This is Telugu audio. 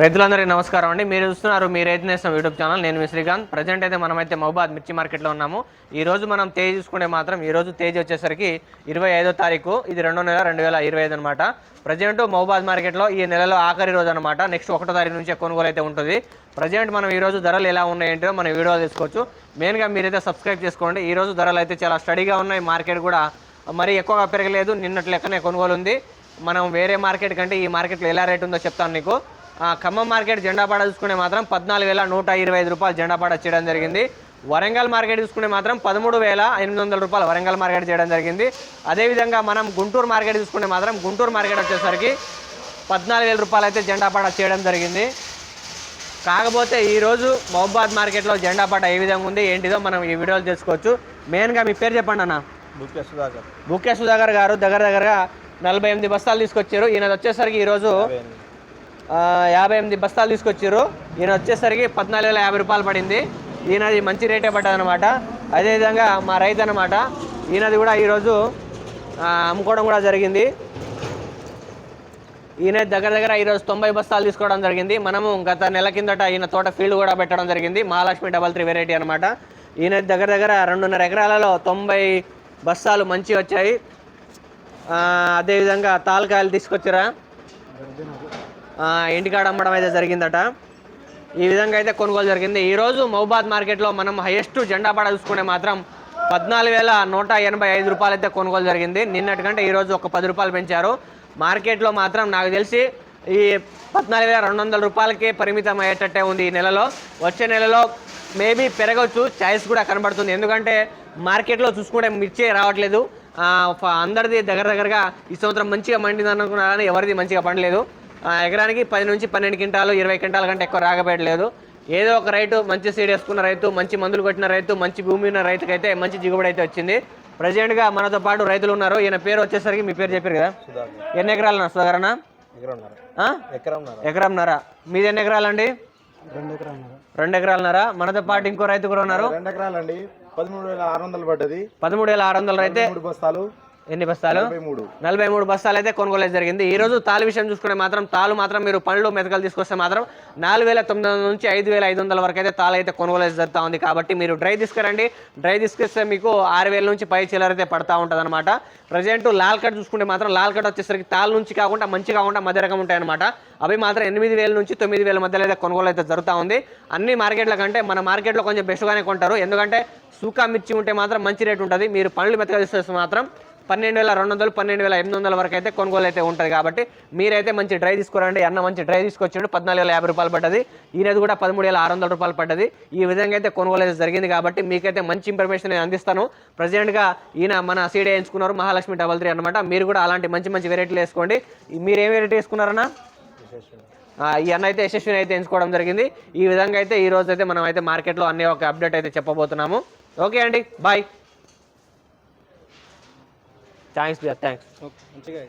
రైతులందరికీ నమస్కారం అండి. మీరు చూస్తున్నారు మీ రైతు నేస్తం యూట్యూబ్ ఛానల్. నేను మీ శ్రీకాంత్. ప్రజెంట్ అయితే మనమైతే మహబాద్ మిర్చి మార్కెట్లో ఉన్నాము. ఈ రోజు మనం తేజ్ చూసుకుంటే మాత్రం ఈ రోజు తేజ్ వచ్చేసరికి ఇరవై ఐదో తారీఖు. ఇది రెండో నెల రెండు వేల ఇరవై ఐదు అనమాట ప్రజెంట్ మహబాద్ మార్కెట్లో ఈ నెలలో ఆఖరి రోజు అనమాట నెక్స్ట్ ఒకటో తారీఖు నుంచి కొనుగోలు అయితే ఉంటుంది. ప్రజెంట్ మనం ఈ రోజు ధరలు ఎలా ఉన్నాయంటో మనం వీడియో తీసుకోవచ్చు మెయిన్గా మీరైతే సబ్స్క్రైబ్ చేసుకోండి. ఈ రోజు ధరలు అయితే చాలా స్టడీగా ఉన్నాయి. మార్కెట్ కూడా మరి ఎక్కువగా పెరగలేదు. నిన్నటి లెక్కనే కొనుగోలు ఉంది. మనం వేరే మార్కెట్ కంటే ఈ మార్కెట్లో ఎలా రేట్ ఉందో చెప్తాను నీకు. ఖమ్మం మార్కెట్ జెండాపాడ చూసుకుంటే మాత్రం పద్నాలుగు వేల నూట ఇరవై ఐదు రూపాయలు జెండాపాడ చేయడం జరిగింది. వరంగల్ మార్కెట్ చూసుకుంటే మాత్రం పదమూడు వేల ఎనిమిది వందల రూపాయలు వరంగల్ మార్కెట్ చేయడం జరిగింది. అదేవిధంగా మనం గుంటూరు మార్కెట్ చూసుకుంటే మాత్రం గుంటూరు మార్కెట్ వచ్చేసరికి పద్నాలుగు వేల రూపాయలు అయితే జెండాపాడ చేయడం జరిగింది. కాకపోతే ఈరోజు మహబాద్ మార్కెట్లో జెండా పాట ఏ విధంగా ఉంది ఏంటిదో మనం ఈ వీడియోలో తెలుసుకోవచ్చు. మెయిన్గా మీ పేరు చెప్పండి అన్న. బుక్కే సుధాకర్. బుకే సుధాకర్ గారు దగ్గర దగ్గరగా నలభై ఎనిమిది బస్తాలు తీసుకొచ్చారు. ఈయన వచ్చేసరికి ఈరోజు యాభై ఎనిమిది బస్తాలు తీసుకొచ్చారు. ఈయన వచ్చేసరికి పద్నాలుగు వేల యాభై రూపాయలు పడింది. ఈయనది మంచి రేటే పడ్డది అనమాట అదేవిధంగా మా రైతు అనమాట ఈయనది కూడా ఈరోజు అమ్ముకోవడం కూడా జరిగింది. ఈయన దగ్గర దగ్గర ఈరోజు తొంభై బస్తాలు తీసుకోవడం జరిగింది. మనము గత నెల కిందట ఈయన తోట ఫీల్డ్ కూడా పెట్టడం జరిగింది. మహాలక్ష్మి డబల్ త్రీ వెరైటీ అనమాట ఈయన దగ్గర దగ్గర రెండున్నర ఎకరాలలో తొంభై బస్తాలు మంచి వచ్చాయి. అదేవిధంగా తాలకాయలు తీసుకొచ్చారా? ఇంటికాడ అమ్మడం అయితే జరిగిందట. ఈ విధంగా అయితే కొనుగోలు జరిగింది. ఈరోజు మహబాద్ మార్కెట్లో మనం హైయెస్ట్ జెండా పడ చూసుకుంటే మాత్రం పద్నాలుగు వేల నూట ఎనభై ఐదు రూపాయలు అయితే కొనుగోలు జరిగింది. నిన్నటికంటే ఈరోజు ఒక పది రూపాయలు పెంచారు. మార్కెట్లో మాత్రం నాకు తెలిసి ఈ పద్నాలుగు వేల రెండు వందల రూపాయలకే పరిమితం అయ్యేటట్టే ఉంది ఈ నెలలో. వచ్చే నెలలో మేబీ పెరగవచ్చు ఛాయిస్ కూడా కనబడుతుంది. ఎందుకంటే మార్కెట్లో చూసుకుంటే మిర్చి రావట్లేదు. అందరిది దగ్గర దగ్గరగా ఈ సంవత్సరం మంచిగా మండింది అనుకున్నా కానీ ఎవరిది మంచిగా పండలేదు. ఎకరానికి పది నుంచి పన్నెండు క్వింటాలు ఇరవై క్వింటాల కంటే ఎక్కువ రాగబెట్టలేదు ఏదో ఒక రైతు మంచి సీడ్ వేసుకున్న రైతు మంచి మందులు కొట్టిన రైతు మంచి భూమి ఉన్న రైతుకైతే మంచి దిగుబడి అయితే వచ్చింది. ప్రజెంట్గా మనతో పాటు రైతులు ఉన్నారు. ఈయన పేరు వచ్చేసరికి మీ పేరు చెప్పారు కదా? ఎన్ని ఎకరాలు సుధాకరణ ఎకరంన్నర. మీది ఎన్ని ఎకరాలండి? రెండు ఎకరంన్నర రెండు ఎకరాలన్నర? మనతో పాటు ఇంకో రైతు కూడా ఉన్నారు. రెండు ఎకరాలండి. పదమూడు వేల ఆరు వందలు పడ్డది. పదమూడు వేల ఆరు వందలు అయితే మూడు బస్తాలు. ఎన్ని బస్తాలు? నలభై మూడు. బస్తాలు అయితే కొనుగోలు జరిగింది. ఈ రోజు తాలు విషయం చూసుకుంటే మాత్రం తాలు మాత్రం మీరు పండ్లు మెతకలు తీసుకొస్తే మాత్రం నాలుగు వేల తొమ్మిది వందల నుంచి ఐదు వేల ఐదు వందల వరకు అయితే తాలు అయితే కొనుగోలు జరుగుతూ ఉంది కాబట్టి మీరు డ్రై తీసుకురండి డ్రై తీసుకొస్తే మీకు ఆరు వేల నుంచి పై చిల్లర అయితే పడతా ఉంటుంది అనమాట ప్రజెంట్ లాల్ కట్ చూసుకుంటే మాత్రం లాల్ కట్ వచ్చేసరికి తాలు నుంచి కాకుండా మంచి కాకుండా మధ్య రకం ఉంటాయి అనమాట అవి మాత్రం ఎనిమిది వేల నుంచి తొమ్మిది వేల మధ్యలో అయితే కొనుగోలు అయితే జరుగుతూ ఉంది. అన్ని మార్కెట్ల కంటే మన మార్కెట్లో కొంచెం బెస్ట్గానే కొంటారు. ఎందుకంటే సూకా మిర్చి ఉంటే మాత్రం మంచి రేట్ ఉంటుంది. మీరు పండ్లు మెత్తగా తీసుకొస్తే మాత్రం పన్నెండు వేల రెండు వందలు పన్నెండు వేల ఎనిమిది వందల వరకు అయితే కొనుగోలు అయితే ఉంటుంది కాబట్టి మీరైతే మంచి డ్రై తీసుకురండి. అన్న మంచి డ్రై తీసుకొచ్చాడు. పద్నాలుగు వేల యాభై రూపాయలు పడ్డది. ఈయనది కూడా పదమూడు వేల ఆరు వందల రూపాయలు పడ్డది. ఈ విధంగా అయితే కొనుగోలు అయితే జరిగింది కాబట్టి మీకైతే మంచి ఇన్ఫర్మేషన్ నేను అందిస్తాను. ప్రజెంట్గా ఈయన మన సీడే ఎంచుకున్నారు మహాలక్ష్మి డబల్ త్రీ అనమాట మీరు కూడా అలాంటి మంచి మంచి వెరైటీలు వేసుకోండి. మీరు ఏం వెరైటీ వేసుకున్నారన్నా? ఈ అన్న అయితే యశస్విని అయితే ఎంచుకోవడం జరిగింది. ఈ విధంగా అయితే ఈ రోజు అయితే మనం అయితే మార్కెట్లో అన్ని ఒక అప్డేట్ అయితే చెప్పబోతున్నాము. ఓకే అండి. Bye. థ్యాంక్స్ థ్యాంక్స్ మంచిగా